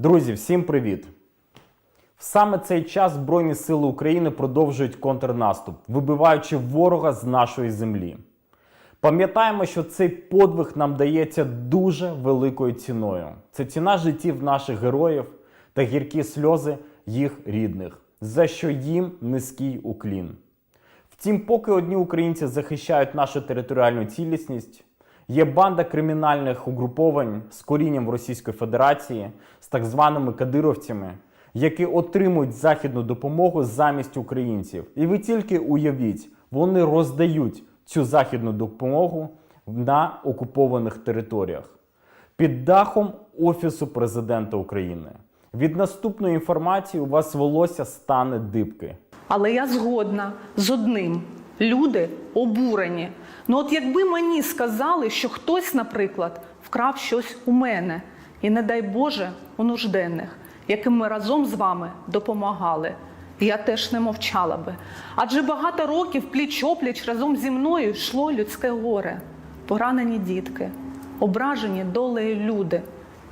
Друзі, всім привіт! В саме цей час Збройні Сили України продовжують контрнаступ, вибиваючи ворога з нашої землі. Пам'ятаємо, що цей подвиг нам дається дуже великою ціною. Це ціна життів наших героїв та гіркі сльози їх рідних, за що їм низький уклін. Втім, поки одні українці захищають нашу територіальну цілісність, є банда кримінальних угруповань з корінням Російської Федерації, з так званими кадировцями, які отримують західну допомогу замість українців. І ви тільки уявіть, вони роздають цю західну допомогу на окупованих територіях під дахом Офісу президента України. Від наступної інформації у вас волосся стане дибки. Але я згодна з одним. Люди обурені. Ну от якби мені сказали, що хтось, наприклад, вкрав щось у мене, і не дай Боже, у нужденних, яким ми разом з вами допомагали, я теж не мовчала би. Адже багато років пліч-опліч разом зі мною йшло людське горе, поранені дітки, ображені долею люди,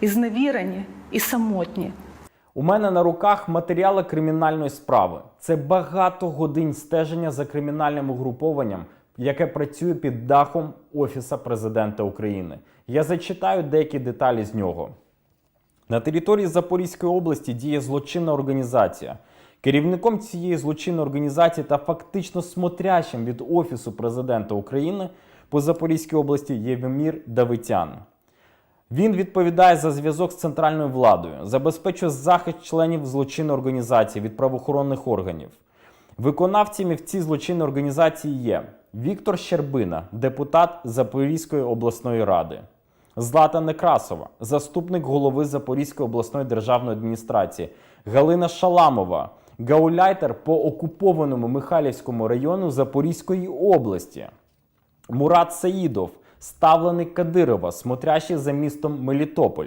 і зневірені, і самотні. У мене на руках матеріали кримінальної справи. Це багато годин стеження за кримінальним угрупованням, яке працює під дахом Офіса президента України. Я зачитаю деякі деталі з нього. На території Запорізької області діє злочинна організація. Керівником цієї злочинної організації та фактично смотрящим від Офісу президента України по Запорізькій області є Вемір Давитян. Він відповідає за зв'язок з центральною владою, забезпечує захист членів злочинної організації від правоохоронних органів. Виконавцями в цій злочинній організації є Віктор Щербина, депутат Запорізької обласної ради, Злата Некрасова, заступник голови Запорізької обласної державної адміністрації, Галина Шаламова, гауляйтер по окупованому Михайлівському району Запорізької області. Мурат Саїдов, ставленик Кадирова, смотрящий за містом Мелітополь,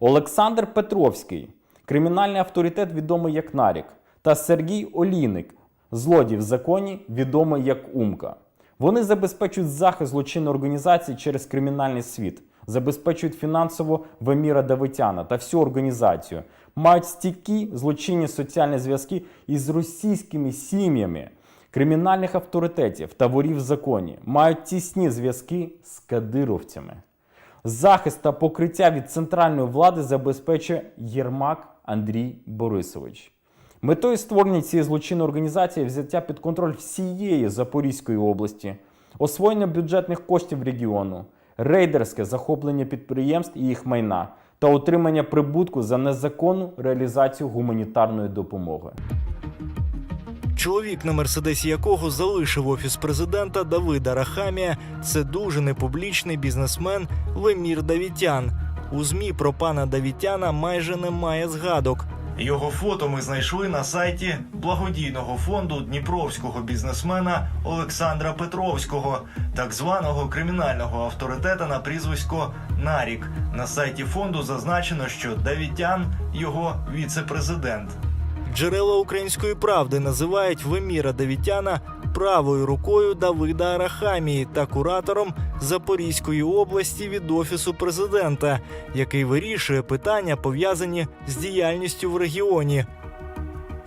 Олександр Петровський, кримінальний авторитет, відомий як Нарік, та Сергій Олійник, злодій в законі, відомий як Умка. Вони забезпечують захист злочинної організації через кримінальний світ, забезпечують фінансово Веміра Давитяна та всю організацію, мають стійкі злочинні соціальні зв'язки із російськими сім'ями кримінальних авторитетів та ворів в законі мають тісні зв'язки з кадировцями. Захист та покриття від центральної влади забезпечує Єрмак Андрій Борисович. Метою створення цієї злочинної організації взяття під контроль всієї Запорізької області, освоєння бюджетних коштів регіону, рейдерське захоплення підприємств і їх майна та отримання прибутку за незаконну реалізацію гуманітарної допомоги. Чоловік, на мерседесі якого залишив офіс президента Давида Рахамія, це дуже непублічний бізнесмен Вемір Давітян. У змі про пана Давітяна майже немає згадок. Його фото ми знайшли на сайті благодійного фонду дніпровського бізнесмена Олександра Петровського, так званого кримінального авторитета на прізвисько Нарік. На сайті фонду зазначено, що Давітян його віце-президент. Джерела української правди називають Веміра Давітяна правою рукою Давида Арахамії та куратором Запорізької області від офісу президента, який вирішує питання, пов'язані з діяльністю в регіоні.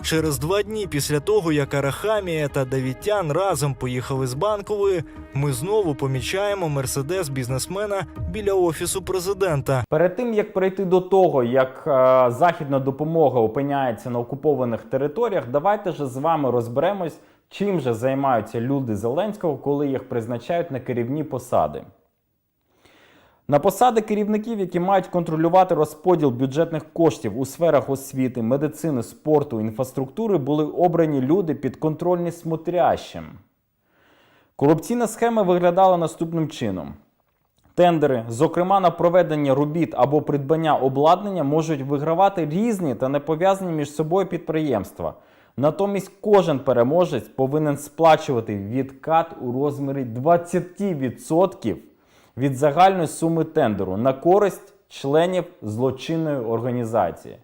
Через два дні після того, як Арахамія та Давітян разом поїхали з банкової, ми знову помічаємо мерседес бізнесмена біля офісу президента. Перед тим як перейти до того, як е, західна допомога опиняється на окупованих територіях, давайте ж з вами розберемось, чим же займаються люди Зеленського, коли їх призначають на керівні посади. На посади керівників, які мають контролювати розподіл бюджетних коштів у сферах освіти, медицини, спорту, інфраструктури, були обрані люди підконтрольні смотрящим. Корупційна схема виглядала наступним чином. Тендери, зокрема на проведення робіт або придбання обладнання, можуть вигравати різні та не пов'язані між собою підприємства. Натомість кожен переможець повинен сплачувати відкат у розмірі 20% від загальної суми тендеру на користь членів злочинної організації.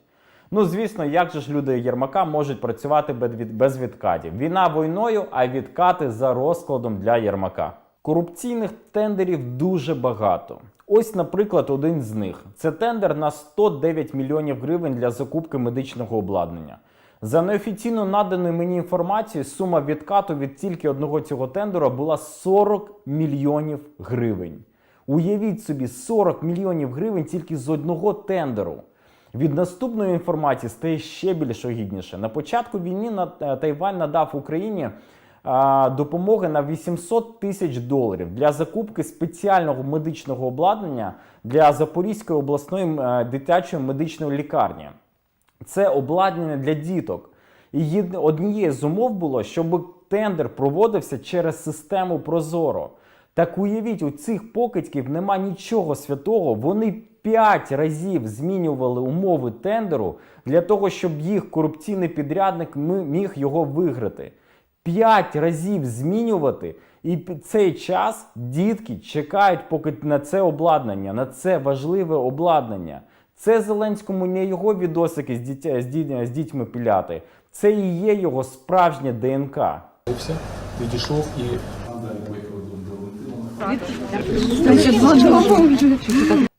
Ну, звісно, як же ж люди Єрмака можуть працювати без відкатів? Війна війною, а відкати за розкладом для Єрмака. Корупційних тендерів дуже багато. Ось, наприклад, один з них. Це тендер на 109 мільйонів гривень для закупки медичного обладнання. За неофіційно наданою мені інформацією, сума відкату від тільки одного цього тендера була 40 мільйонів гривень. Уявіть собі, 40 мільйонів гривень тільки з одного тендеру. Від наступної інформації стає ще більш огідніше. На початку війни е, Тайвань надав Україні допомоги на 800 тисяч доларів для закупки спеціального медичного обладнання для Запорізької обласної е, дитячої медичної лікарні. Це обладнання для діток. І однією з умов було, щоб тендер проводився через систему Прозоро. Так уявіть, у цих покидьків нема нічого святого. Вони п'ять разів змінювали умови тендеру для того, щоб їх корупційний підрядник міг його виграти. П'ять разів змінювати, і цей час дітки чекають поки на це обладнання, на це важливе обладнання. Це Зеленському не його відосики з, дітя, з, дітьми, з дітьми піляти. Це і є його справжнє ДНК. Відійшов і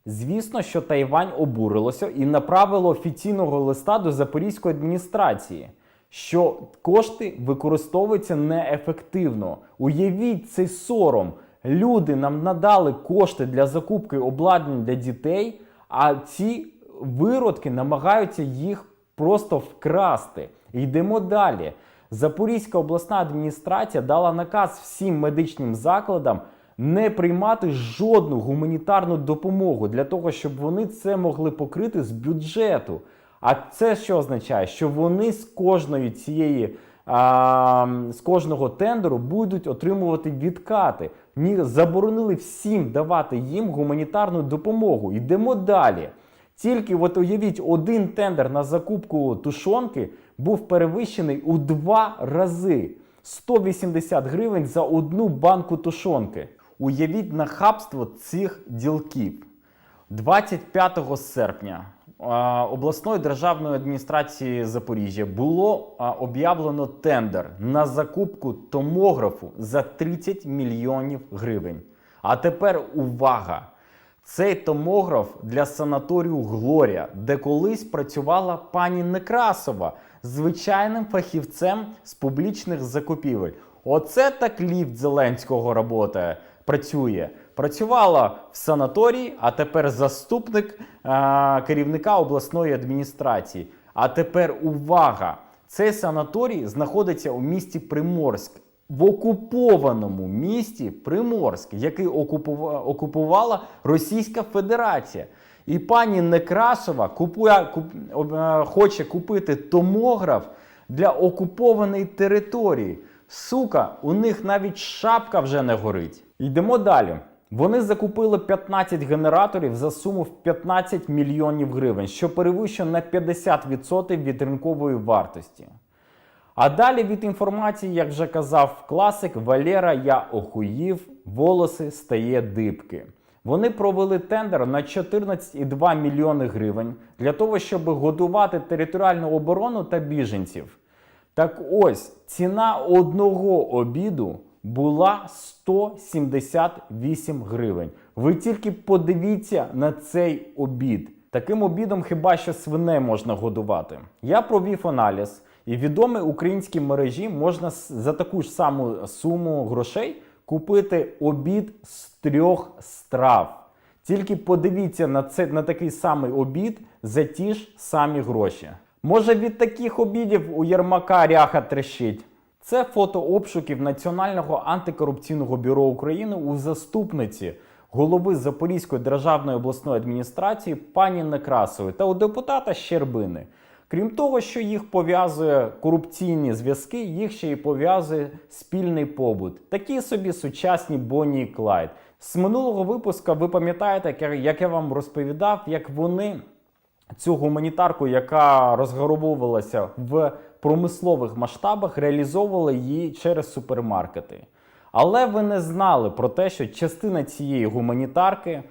Звісно, що Тайвань обурилося і направило офіційного листа до Запорізької адміністрації, що кошти використовуються неефективно. Уявіть цей сором. Люди нам надали кошти для закупки обладнань для дітей, а ці виродки намагаються їх просто вкрасти. Йдемо далі. Запорізька обласна адміністрація дала наказ всім медичним закладам не приймати жодну гуманітарну допомогу для того, щоб вони це могли покрити з бюджету. А це що означає? Що вони з кожної цієї а, з кожного тендеру будуть отримувати відкати. Ні, заборонили всім давати їм гуманітарну допомогу. Йдемо далі. Тільки от уявіть, один тендер на закупку тушонки був перевищений у два рази. 180 гривень за одну банку тушонки. Уявіть нахабство цих ділків. 25 серпня обласної державної адміністрації Запоріжжя було об'явлено тендер на закупку томографу за 30 мільйонів гривень. А тепер увага! Цей томограф для санаторію Глорія, де колись працювала пані Некрасова, звичайним фахівцем з публічних закупівель. Оце так ліфт Зеленського робота працює. Працювала в санаторії, а тепер заступник а, керівника обласної адміністрації. А тепер увага! Цей санаторій знаходиться у місті Приморськ в окупованому місті Приморськ, який окупува- окупувала Російська Федерація. І пані Некрасова купує, куп, е, хоче купити томограф для окупованої території. Сука, у них навіть шапка вже не горить. Йдемо далі. Вони закупили 15 генераторів за суму в 15 мільйонів гривень, що перевищує на 50% від ринкової вартості. А далі від інформації, як вже казав класик, Валера, я охуїв, волоси стає дибки. Вони провели тендер на 14,2 мільйони гривень для того, щоб годувати територіальну оборону та біженців. Так ось ціна одного обіду була 178 гривень. Ви тільки подивіться на цей обід. Таким обідом хіба що свиней можна годувати. Я провів аналіз, і відомі українські мережі можна за таку ж саму суму грошей купити обід з трьох страв. Тільки подивіться на це на такий самий обід за ті ж самі гроші. Може від таких обідів у Єрмака ряха трещить. Це фото обшуків Національного антикорупційного бюро України у заступниці голови Запорізької державної обласної адміністрації пані Некрасової та у депутата Щербини. Крім того, що їх пов'язує корупційні зв'язки, їх ще й пов'язує спільний побут. Такі собі сучасні Бонні і Клайд. З минулого випуска ви пам'ятаєте, як я- вам розповідав, як вони цю гуманітарку, яка розграбовувалася в промислових масштабах, реалізовували її через супермаркети. Але ви не знали про те, що частина цієї гуманітарки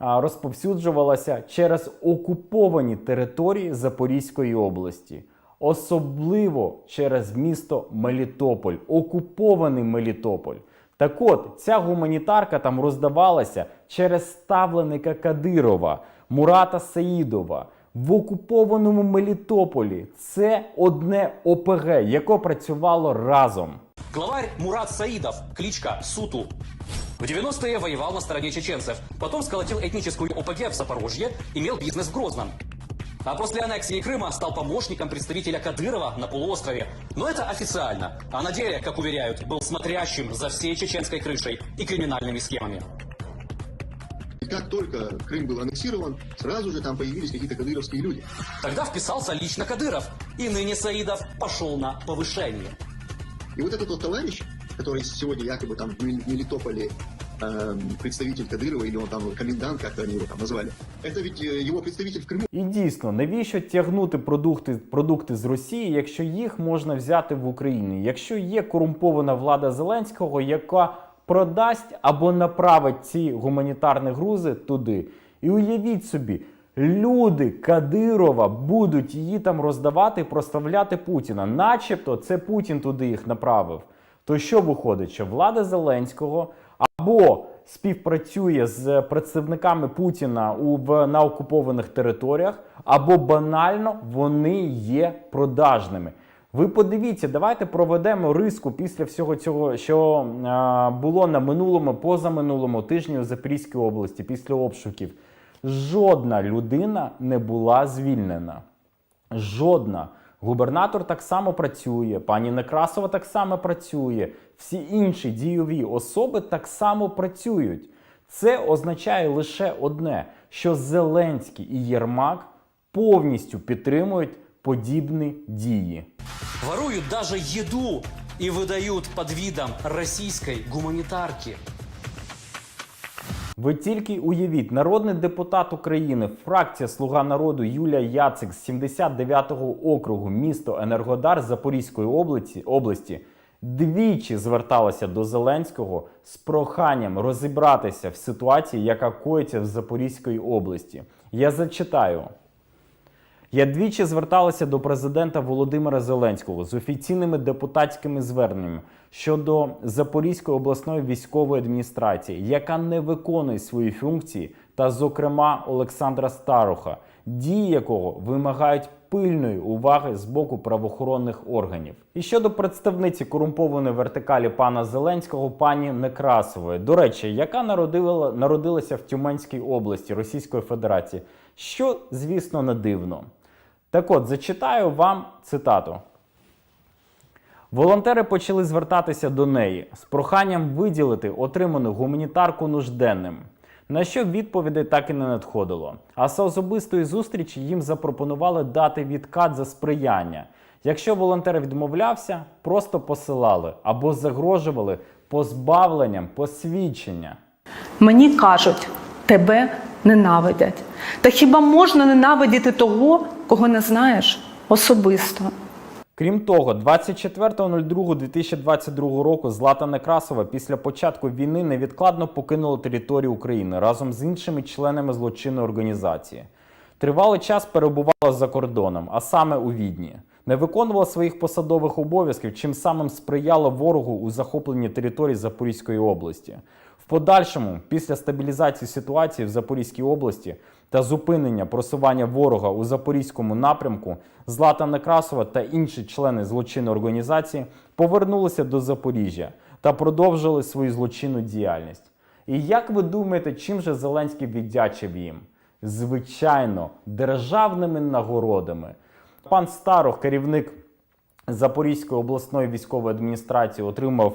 розповсюджувалася через окуповані території Запорізької області, особливо через місто Мелітополь, окупований Мелітополь. Так от, ця гуманітарка там роздавалася через ставленика Кадирова, Мурата Саїдова в окупованому Мелітополі. Це одне ОПГ, яке працювало разом. Главарь Мурат Саидов, кличка Суту. В 90-е воевал на стороне чеченцев, потом сколотил этническую ОПГ в Запорожье, имел бизнес в Грозном. А после аннексии Крыма стал помощником представителя Кадырова на полуострове. Но это официально. А на деле, как уверяют, был смотрящим за всей чеченской крышей и криминальными схемами. И как только Крым был аннексирован, сразу же там появились какие-то кадыровские люди. Тогда вписался лично Кадыров, и ныне Саидов пошел на повышение. И вот этот вот товарищ, который сегодня якобы там в Мел- Мелитополе эм, представитель Кадырова, или он там комендант, как-то они его там назвали, это ведь э, его представитель в Крыму. І дійсно, навіщо тягнути продукти, продукти з Росії, якщо їх можна взяти в Україні? Якщо є корумпована влада Зеленського, яка продасть або направить ці гуманітарні грузи туди. І уявіть собі, люди Кадирова будуть її там роздавати проставляти Путіна, начебто це Путін туди їх направив. То що виходить, що влада Зеленського або співпрацює з представниками Путіна у в на окупованих територіях, або банально вони є продажними. Ви подивіться, давайте проведемо риску після всього цього, що е, було на минулому, позаминулому тижні у Запорізькій області після обшуків. Жодна людина не була звільнена. Жодна. Губернатор так само працює, пані Некрасова так само працює, всі інші дійові особи так само працюють. Це означає лише одне: що Зеленський і Єрмак повністю підтримують подібні дії. Воруют даже еду и выдают под видом российской гуманитарки. Ви тільки уявіть, народний депутат України, фракція Слуга народу Юлія Яцик з 79-го округу, місто Енергодар Запорізької області, області двічі зверталася до Зеленського з проханням розібратися в ситуації, яка коїться в Запорізькій області. Я зачитаю. Я двічі зверталася до президента Володимира Зеленського з офіційними депутатськими зверненнями щодо Запорізької обласної військової адміністрації, яка не виконує свої функції, та, зокрема, Олександра Старуха, дії якого вимагають пильної уваги з боку правоохоронних органів. І щодо представниці корумпованої вертикалі пана Зеленського, пані Некрасової, до речі, яка народила, народилася в Тюменській області Російської Федерації, що, звісно, не дивно. Так от, зачитаю вам цитату. Волонтери почали звертатися до неї з проханням виділити отриману гуманітарку нужденним. На що відповідей так і не надходило. А з особистої зустрічі їм запропонували дати відкат за сприяння. Якщо волонтер відмовлявся, просто посилали або загрожували позбавленням посвідчення. Мені кажуть, тебе ненавидять. Та хіба можна ненавидіти того, кого не знаєш особисто? Крім того, 24.02.2022 року Злата Некрасова після початку війни невідкладно покинула територію України разом з іншими членами злочинної організації. Тривалий час перебувала за кордоном, а саме у Відні. Не виконувала своїх посадових обов'язків, чим самим сприяла ворогу у захопленні території Запорізької області. В подальшому, після стабілізації ситуації в Запорізькій області та зупинення просування ворога у запорізькому напрямку, Злата Некрасова та інші члени злочинної організації повернулися до Запоріжжя та продовжили свою злочинну діяльність. І як ви думаєте, чим же Зеленський віддячив їм? Звичайно, державними нагородами. Пан Старох, керівник Запорізької обласної військової адміністрації, отримав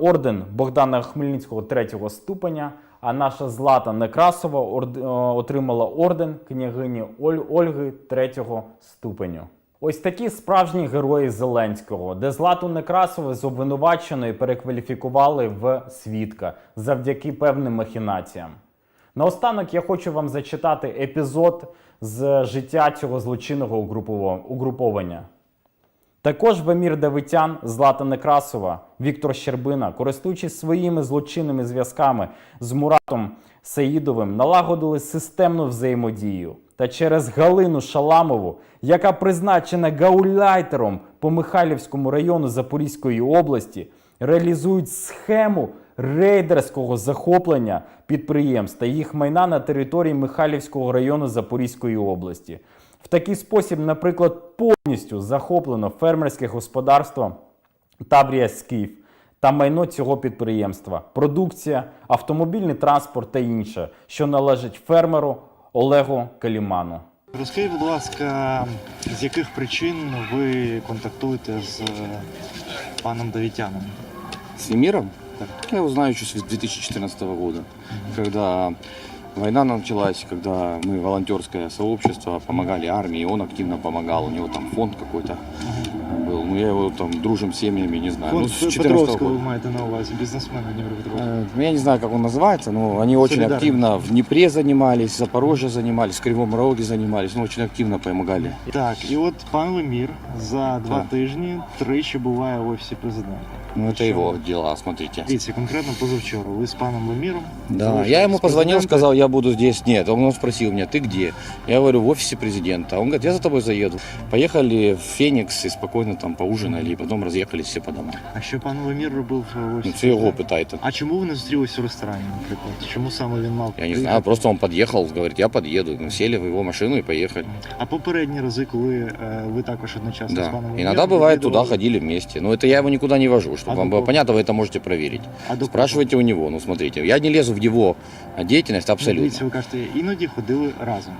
орден Богдана Хмельницького третього ступеня. А наша Злата Некрасова е, отримала орден княгині Оль- Ольги третього ступеню. Ось такі справжні герої Зеленського, де Злату Некрасову з обвинуваченої перекваліфікували в свідка завдяки певним махінаціям. Наостанок я хочу вам зачитати епізод з життя цього злочинного угруповання. Також Вамір Давитян, Злата Некрасова, Віктор Щербина, користуючись своїми злочинними зв'язками з Муратом Саїдовим, налагодили системну взаємодію. Та через Галину Шаламову, яка призначена гауляйтером по Михайлівському району Запорізької області, реалізують схему рейдерського захоплення підприємств та їх майна на території Михайлівського району Запорізької області. В такий спосіб, наприклад, повністю захоплено фермерське господарство Табрія Скіф та майно цього підприємства, продукція, автомобільний транспорт та інше, що належить фермеру Олегу Каліману. Розкажіть, будь ласка, з яких причин ви контактуєте з е, паном Давітяном? С Немиром? Я его знаю еще с 2014 года, когда война началась, когда мы волонтерское сообщество помогали армии, он активно помогал, у него там фонд какой-то был. Ну, я его там дружим с семьями, не знаю. Фонд ну, с 14 Петровського ви года. маєте на увазі, бізнесмена Дніпропетровського. Э, ну, Я не знаю, как он называется, но они очень Солидарный. активно в Днепре занимались, в Запорожье занимались, в Кривом Роге занимались, ну, очень активно помогали. Так, і от пан Лемір за два Так. тижні тричі буває в офісі президента. Ну, это Що? его дела, смотрите. Дивіться, конкретно позавчора. Ви з паном Леміром. Да, залишились я ему з позвонил, президентом. сказал, я буду здесь. Нет, он спросил меня, ты где? Я говорю, в офисе президента. Он говорит, я за тобой заеду. Поехали в Феникс и спокойно там поужинали, и потом разъехались все по домам. А що пан Лемір робив в офісі? Ну, це його президента? питайте. А чому ви не зустрілися в ресторані, наприклад? Чому саме він мав? Я не приїхати? знаю, просто он подъехал, говорит, я подъеду. Мы сели в его машину и поехали. А попередні рази, коли е, ви також одночасно з Да. паном Леміром... Иногда бывает, туда відвідували- ходили вместе. Но это я его никуда не вожу, чтобы А вам до было кого? понятно, вы это можете проверить. А до Спрашивайте у него. Ну, смотрите, я не лезу в его деятельность Ну, абсолютно. Дивіться, ви кажете, іноді ходили разом.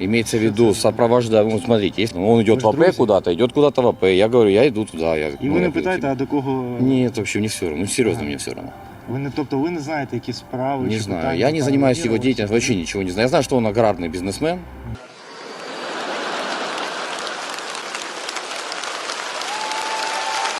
Имеется в виду сопровождать. Ну, смотрите, если он идет Вы в ж АП друзья. куда-то, идет куда-то в АП. Я говорю, я иду туда. Я, І ну, ви я не говорю, питаєте, а до кого Нет, вообще мне все равно. Ну, серьезно, мне все равно. ви не тобто ви не знаєте, які справи Не чи знаю. питання Я не пана занимаюсь его Леміра? деятельностью, вообще ничего не знаю. Я знаю, что он аграрный бизнесмен.